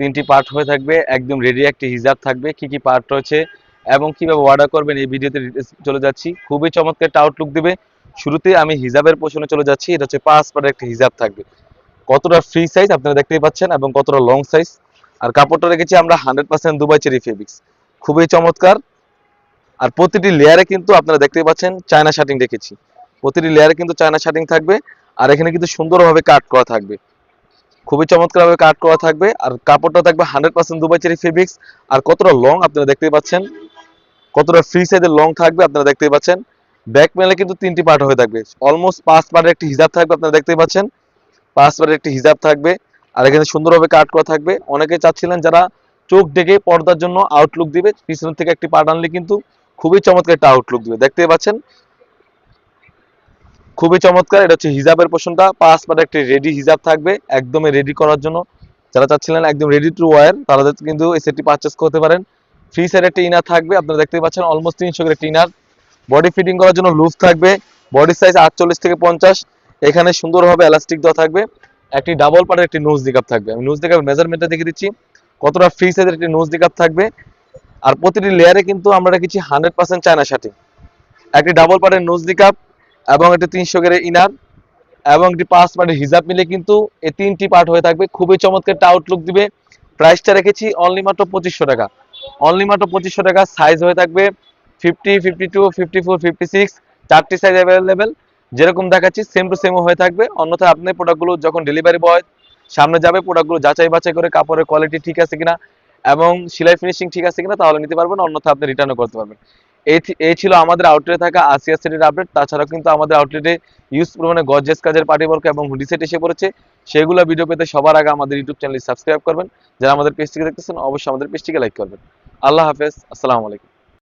তিনটি পার্ট হয়ে থাকবে, একদম রেডি একটি হিজাব থাকবে। কি কি পার্ট রয়েছে এবং কীভাবে অর্ডার করবেন এই ভিডিওতে চলে যাচ্ছি। খুবই চমৎকার একটা আউটলুক দিবে। শুরুতে আমি হিজাবের পোষণে চলে যাচ্ছি, এটা হচ্ছে পাঁচ পার্টের একটি হিজাব থাকবে। কতটা ফ্রি সাইজ আপনারা দেখতেই পাচ্ছেন এবং কতটা লং সাইজ আর কাপড়টা রেখেছি আমরা hundred percent Dubai cherry fabrics খুবই চমৎকার। আর প্রতিটি লেয়ারে কিন্তু আপনারা দেখতেই পাচ্ছেন চায়না শার্টিং রেখেছি। প্রতিটি লেয়ারে কিন্তু চায়না শার্টিং থাকবে। আর এখানে কিন্তু সুন্দরভাবে কাট করা থাকবে। খুবই চমৎকারভাবে কাট করা থাকবে, আর কাপড়টা থাকবে hundred percent Dubai cherry fabrics আর কতটা লং আপনারা দেখতেই পাচ্ছেন, কতটা ফ্রি সাইজের লং থাকবে আপনারা দেখতেই পাচ্ছেন। ব্যাক প্যানেলে কিন্তু তিনটি পার্ট হয়ে থাকবে অলমোস্ট পাঁচ পার্টের একটি হিজাব থাকবে আপনারা দেখতেই পাচ্ছেন, পাঁচ পার্টের একটি হিজাব থাকবে, আর এখানে সুন্দরভাবে কাট করা থাকবে। অনেকে চাচ্ছিলেন যারা চোখ ডেকে পর্দার জন্য আউটলুক দিবে পিছন থেকে একটি পার্ট আনলে কিন্তু খুবই চমৎকার একটা আউটলুক দিবে, দেখতেই পাচ্ছেন। খুবই চমৎকার, এটা হচ্ছে হিজাবের পোষণটা পাঁচ পার্টের একটি রেডি হিজাব থাকবে, একদমই রেডি করার জন্য। যারা চাচ্ছিলেন একদম রেডি টু ওয়ার তারা কিন্তু এই সেটটি পারচেস করতে পারেন। ফ্রি সাইড একটা ইনার থাকবে, আপনারা দেখতেই পাচ্ছেন অলমোস্ট তিনশো গ্রেড ইনার বডি ফিটিং করার জন্য লুজ থাকবে বডি সাইজ আটচল্লিশ থেকে পঞ্চাশ। এখানে সুন্দরভাবে এলাস্টিক দেওয়া থাকবে। একটি ডাবল পার্টের একটি নোজ দিকাপ থাকবে। আমি নোজ দিকাপ মেজারমেন্টটা দেখে দিচ্ছি। কতটা ফ্রি সাইজের একটি নোজ দিকাপ থাকবে। আর প্রতিটি লেয়ারে কিন্তু আমরা রেখেছি হান্ড্রেড পার্সেন্ট চায়না শার্টিং একটি ডাবল পার্টের নোজ দিকাপ এবং একটি তিনশো গ্রেড ইনার, এবং একটি পাঁচ পার্টের হিজাব মিলে কিন্তু এই তিনটি পার্ট হয়ে থাকবে। খুবই চমৎকার একটা আউটলুক দিবে। প্রাইসটা রেখেছি অনলি মাত্র পঁচিশশো টাকা। অনলি মাত্র পঁচিশশো টাকা। সাইজ হয়ে থাকবে fifty fifty two fifty four fifty six চারটি সাইজ অ্যাভেলেবেল যেরকম দেখাচ্ছি সেম টু সেমও হয়ে থাকবে। অন্যথায় আপনি প্রোডাক্টগুলো যখন ডেলিভারি বয় সামনে যাবে প্রোডাক্টগুলো যাচাই বাছাই করে কাপড়ের কোয়ালিটি ঠিক আছে কিনা, এবং সেলাই ফিনিশিং ঠিক আছে কিনা, তাহলে নিতে পারবেন। অন্যথায় আপনি রিটার্নও করতে পারবেন। এই ছিল আমাদের আউটলেটে থাকা আসিয়া সেটের আপডেট তাছাড়াও কিন্তু আমাদের আউটলেটে ইউজ পরিমাণে গজেস কাজের পার্টি ওয়ার্ক এবং হুডি সেট এসে পড়েছে। সেগুলো ভিডিও পেতে সবার আগে আমাদের ইউটিউব চ্যানেল সাবস্ক্রাইব করবেন। যারা আমাদের পেজটিকে দেখতেছেন, অবশ্যই আমাদের পেজটিকে লাইক করবেন। আল্লাহ হাফেজ। আসসালামু আলাইকুম।